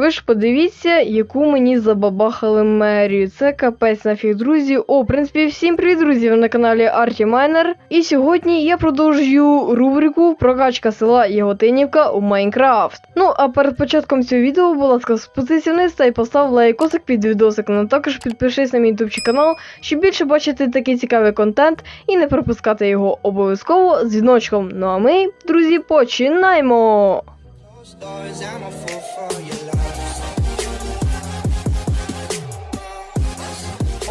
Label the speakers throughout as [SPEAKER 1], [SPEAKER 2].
[SPEAKER 1] Ви ж подивіться, яку мені забабахали мерію. Це капець нафіг, друзі. О, в принципі, всім привіт, друзі! На каналі Арті Майнер. І сьогодні я продовжую рубрику Прокачка села Яготинівка у Майнкрафт. Ну, а перед початком цього відео, будь ласка, спустися вниз та й постав лайкосик під відосик. Ну також підпишись на мій ютубчик канал, щоб більше бачити такий цікавий контент і не пропускати його обов'язково з дзвіночком. Ну а ми, друзі, починаємо!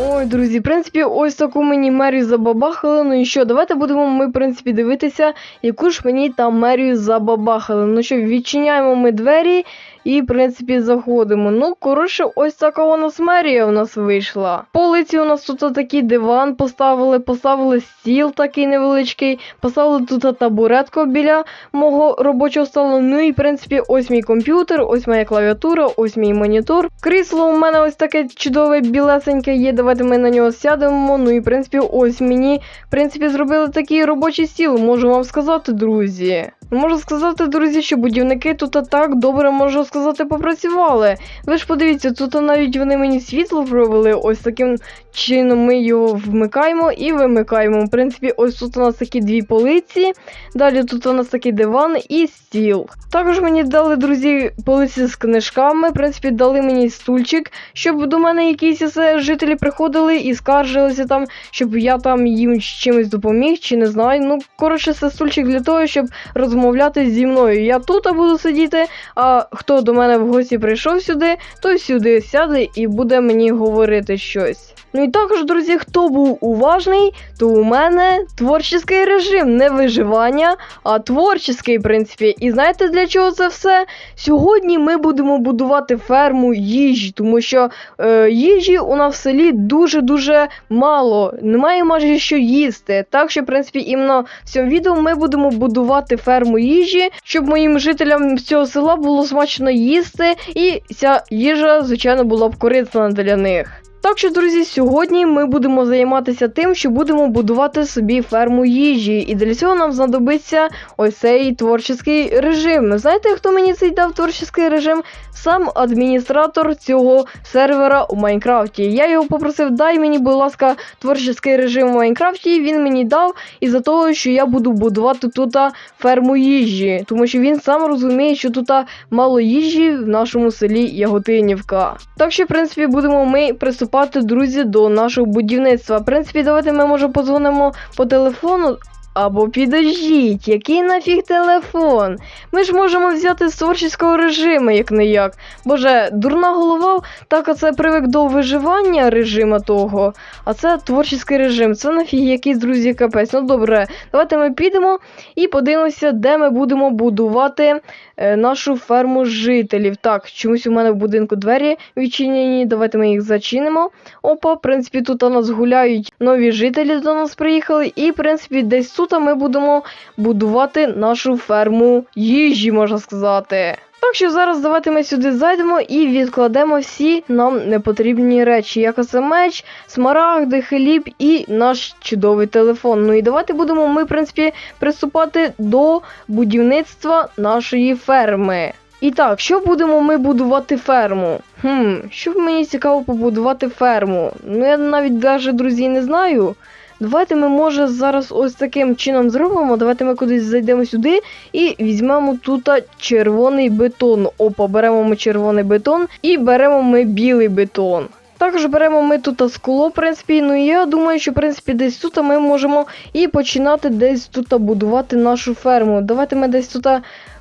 [SPEAKER 1] Ой, друзі, в принципі, ось таку мені мерію забабахали. Ну і що, давайте будемо ми, в принципі, дивитися, яку ж мені там мерію забабахали. Ну що, відчиняємо ми двері і, в принципі, заходимо. Ну, коротше, ось така у нас мерія у нас вийшла. Полиці у нас тут такий диван поставили, поставили стіл такий невеличкий, поставили тут табуретку біля мого робочого столу. Ну і, в принципі, ось мій комп'ютер, ось моя клавіатура, ось мій монітор. Крісло у мене ось таке чудове білесеньке є. Давайте ми на нього сядемо. Ну і в принципі, ось мені в принципі зробили такий робочий стіл. Можу вам сказати, друзі. Можу сказати, друзі, що будівники тут так добре можу сказати попрацювали. Ви ж подивіться, тут навіть вони мені світло провели. Ось таким чином ми його вмикаємо і вимикаємо. В принципі, ось тут у нас такі дві полиці. Далі тут у нас такий диван і стіл. Також мені дали, друзі, полиці з книжками. В принципі, дали мені стульчик, щоб до мене якісь все жителі приходили і скаржилися там, щоб я там їм чимось допоміг, чи не знаю. Ну, коротше, це стульчик для того, щоб розмовляти зі мною. Я тут буду сидіти, а хто до мене в гості прийшов сюди, той сюди сяде і буде мені говорити щось. Ну і також, друзі, хто був уважний, то у мене творчий режим, не виживання, а творчий, в принципі. І знаєте для чого це все? Сьогодні ми будемо будувати ферму їжі, тому що е, їжі у нас в селі дуже-дуже мало. Немає майже що їсти. Так що, в принципі, іменно в цьому відео ми будемо будувати ферму їжі, щоб моїм жителям цього села було смачно їсти, і ця їжа, звичайно, була б корисна для них. Так що, друзі, сьогодні ми будемо займатися тим, що будемо будувати собі ферму їжі. І для цього нам знадобиться ось цей творчий режим. Знаєте, хто мені цей дав творчий режим? Сам адміністратор цього сервера у Майнкрафті. Я його попросив, дай мені, будь ласка, творчий режим у Майнкрафті. Він мені дав із-за того, що я буду будувати тут ферму їжі. Тому що він сам розуміє, що тут мало їжі в нашому селі Яготинівка. Так що, в принципі, будемо ми приступати, друзі, до нашого будівництва. В принципі, давайте ми може подзвонимо по телефону. Або підождіть, який нафіг телефон? Ми ж можемо взяти з творчого режиму, як не як. Боже, дурна голова, так оце привик до виживання режима того, а це творчий режим. Це нафіг якийсь, друзі, капець. Ну добре, давайте ми підемо і подивимося, де ми будемо будувати е, нашу ферму жителів. Так, чомусь у мене в будинку двері відчинені. Давайте ми їх зачинимо. Опа, в принципі, тут у нас гуляють нові жителі до нас приїхали, і в принципі десь тут ми будемо будувати нашу ферму їжі, можна сказати. Так що зараз давайте ми сюди зайдемо і відкладемо всі нам непотрібні речі, як оце меч, смарагди, хліб і наш чудовий телефон. Ну і давайте будемо ми, в принципі, приступати до будівництва нашої ферми. І так, що будемо ми будувати ферму? Хм, що мені цікаво побудувати ферму? Ну я навіть навіть, друзі, не знаю. Давайте ми, може, зараз ось таким чином зробимо. Давайте ми кудись зайдемо сюди і візьмемо тут червоний бетон. Опа, беремо ми червоний бетон і беремо ми білий бетон. Також беремо ми тут скло, в принципі. Ну і я думаю, що в принципі десь тут ми можемо і починати десь тут будувати нашу ферму. Давайте ми десь тут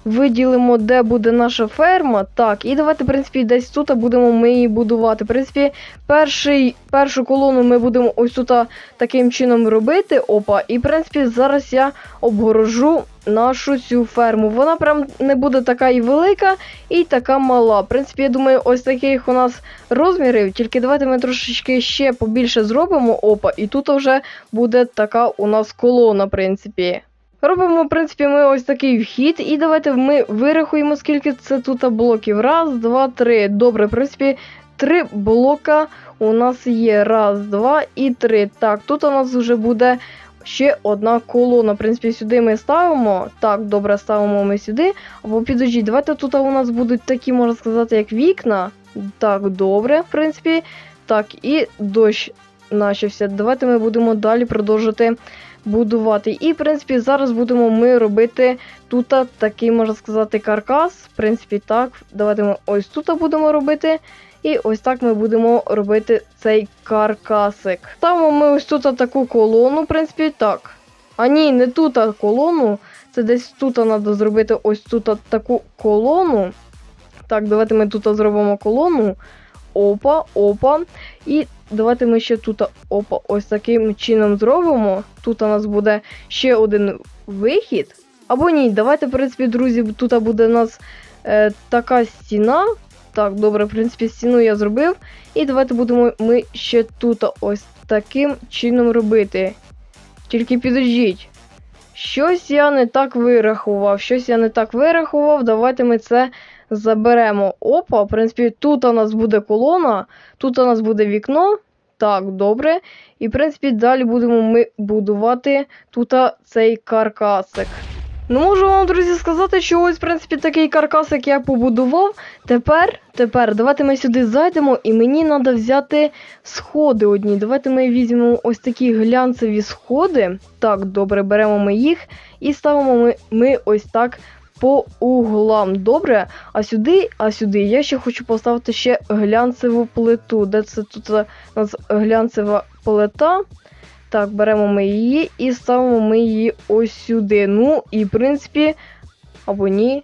[SPEAKER 1] виділимо, де буде наша ферма. Так, і давайте, в принципі, десь тут будемо ми її будувати. В принципі, перший, першу колону ми будемо ось тут таким чином робити. Опа, і в принципі, зараз я обгорожу нашу цю ферму. Вона прям не буде така і велика, і така мала. В принципі, я думаю, ось таких у нас розмірів. Тільки давайте ми трошечки ще побільше зробимо. Опа, і тут вже буде така у нас колона, в принципі. Робимо, в принципі, ми ось такий вхід, і давайте ми вирахуємо, скільки це тут блоків. Раз, два, три. Добре, в принципі, три блока у нас є. Раз, два і три. Так, тут у нас вже буде ще одна колона. В принципі, сюди ми ставимо. Так, добре, ставимо ми сюди. Або підождіть, давайте тут у нас будуть такі, можна сказати, як вікна. Так, добре, в принципі. Так, і дощ начався. Давайте ми будемо далі продовжувати будувати. І, в принципі, зараз будемо ми робити тут такий, можна сказати, каркас. В принципі, так. Давайте ми ось тут будемо робити. І ось так ми будемо робити цей каркасик. Ставимо ми ось тут таку колону, в принципі, так. А ні, не тут колону. Це десь тут треба зробити ось тут таку колону. Так, давайте ми тут зробимо колону. Опа, опа. І давайте ми ще тут опа, ось таким чином зробимо. Тут у нас буде ще один вихід. Або ні, давайте, в принципі, друзі, тут буде у нас е, така стіна. Так, добре, в принципі, стіну я зробив. І давайте будемо ми ще тут ось таким чином робити. Тільки підождіть. Щось я не так вирахував, щось я не так вирахував. Давайте ми це заберемо. Опа, в принципі, тут у нас буде колона, тут у нас буде вікно. Так, добре. І, в принципі, далі будемо ми будувати тут цей каркасик. Ну, можу вам, друзі, сказати, що ось, в принципі, такий каркасик я побудував. Тепер, тепер, давайте ми сюди зайдемо, і мені треба взяти сходи одні. Давайте ми візьмемо ось такі глянцеві сходи. Так, добре, беремо ми їх і ставимо ми, ми ось так по углам. Добре. А сюди, а сюди я ще хочу поставити ще глянцеву плиту. Де це тут у нас глянцева плита? Так, беремо ми її і ставимо ми її ось сюди. Ну, і в принципі, або ні.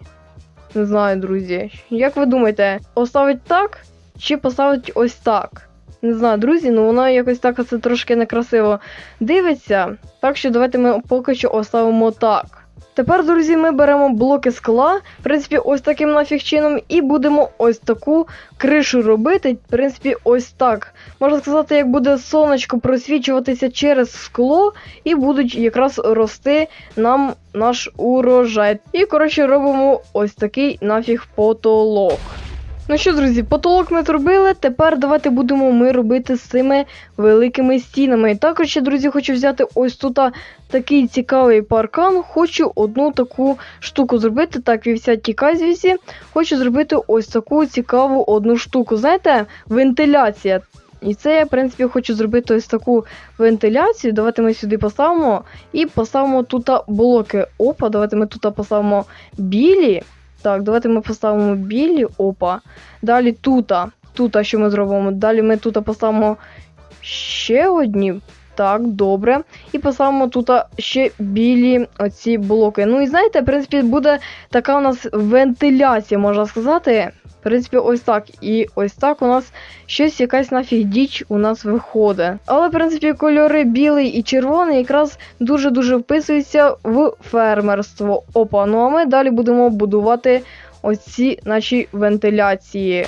[SPEAKER 1] Не знаю, друзі. Як ви думаєте, поставить так чи поставить ось так? Не знаю, друзі, ну воно якось так це трошки некрасиво дивиться. Так що давайте ми поки що оставимо так. Тепер, друзі, ми беремо блоки скла, в принципі, ось таким нафіг чином, і будемо ось таку кришу робити. В принципі, ось так. Можна сказати, як буде сонечко просвічуватися через скло, і будуть якраз рости нам наш урожай. І, коротше, робимо ось такий нафіг потолок. Ну що, друзі, потолок ми зробили. Тепер давайте будемо ми робити з цими великими стінами. Також ще, друзі, хочу взяти ось тут такий цікавий паркан. Хочу одну таку штуку зробити. Так, вівся тікай звісі. Хочу зробити ось таку цікаву одну штуку. Знаєте, вентиляція. І це я, в принципі, хочу зробити ось таку вентиляцію. Давайте ми сюди поставимо і поставимо тут блоки. Опа, давайте ми тут поставимо білі. Так, давайте ми поставимо білі. Опа. Далі тута. Тута, що ми зробимо? Далі ми тут поставимо ще одні. Так, добре. І поставимо тут ще білі оці блоки. Ну і знаєте, в принципі, буде така у нас вентиляція, можна сказати. Принципі, ось так. І ось так у нас щось якась нафіг діч у нас виходить. Але, в принципі, кольори білий і червоний якраз дуже-дуже вписуються в фермерство. Опа, ну а ми далі будемо будувати ось ці наші вентиляції.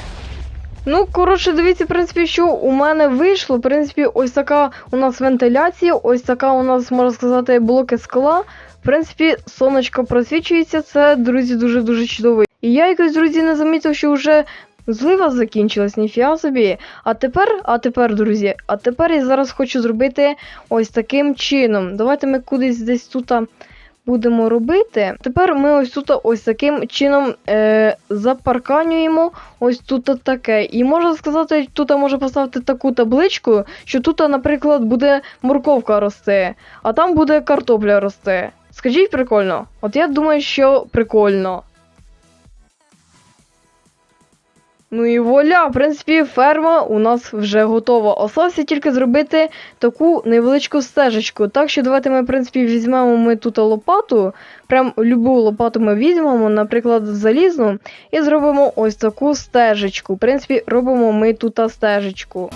[SPEAKER 1] Ну, коротше, дивіться, в принципі, що у мене вийшло. В принципі, ось така у нас вентиляція, ось така у нас, можна сказати, блоки скла. В принципі, сонечко просвічується, це, друзі, дуже-дуже чудово. І я якось, друзі, не замітив, що вже злива закінчилась, ніфіга собі. А тепер, а тепер, друзі, а тепер я зараз хочу зробити ось таким чином. Давайте ми кудись десь тут будемо робити. Тепер ми ось тут ось таким чином е, запарканюємо ось тут таке. І можна сказати, тут можна поставити таку табличку, що тут, наприклад, буде морковка рости, а там буде картопля рости. Скажіть прикольно? От я думаю, що прикольно. Ну і вуаля, в принципі, ферма у нас вже готова. Осталося тільки зробити таку невеличку стежечку. Так що давайте ми, в принципі, візьмемо ми тут лопату. Прям любу лопату ми візьмемо, наприклад, залізну, і зробимо ось таку стежечку. В принципі, робимо ми тут стежечку.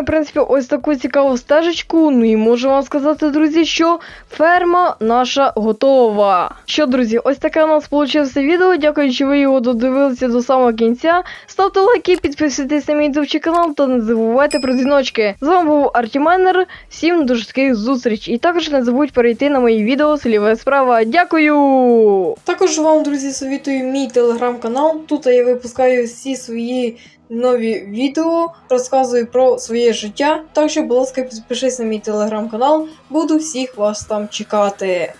[SPEAKER 1] В принципі, ось таку цікаву стежечку. Ну і можу вам сказати, друзі, що ферма наша готова. Що, друзі, ось таке у нас вийшло відео. Дякую, що ви його додивилися до самого кінця. Ставте лайки, підписуйтесь на мій YouTube канал та не забувайте про дзвіночки. З вами був Артіменер. Всім до швидких зустріч. І також не забудь перейти на мої відео сліва і справа. Дякую!
[SPEAKER 2] Також вам, друзі, совітую мій телеграм-канал. Тут я випускаю всі свої
[SPEAKER 1] нові відео, розказую про своє життя. Так що, будь ласка, підпишись на мій телеграм-канал, буду всіх вас там чекати.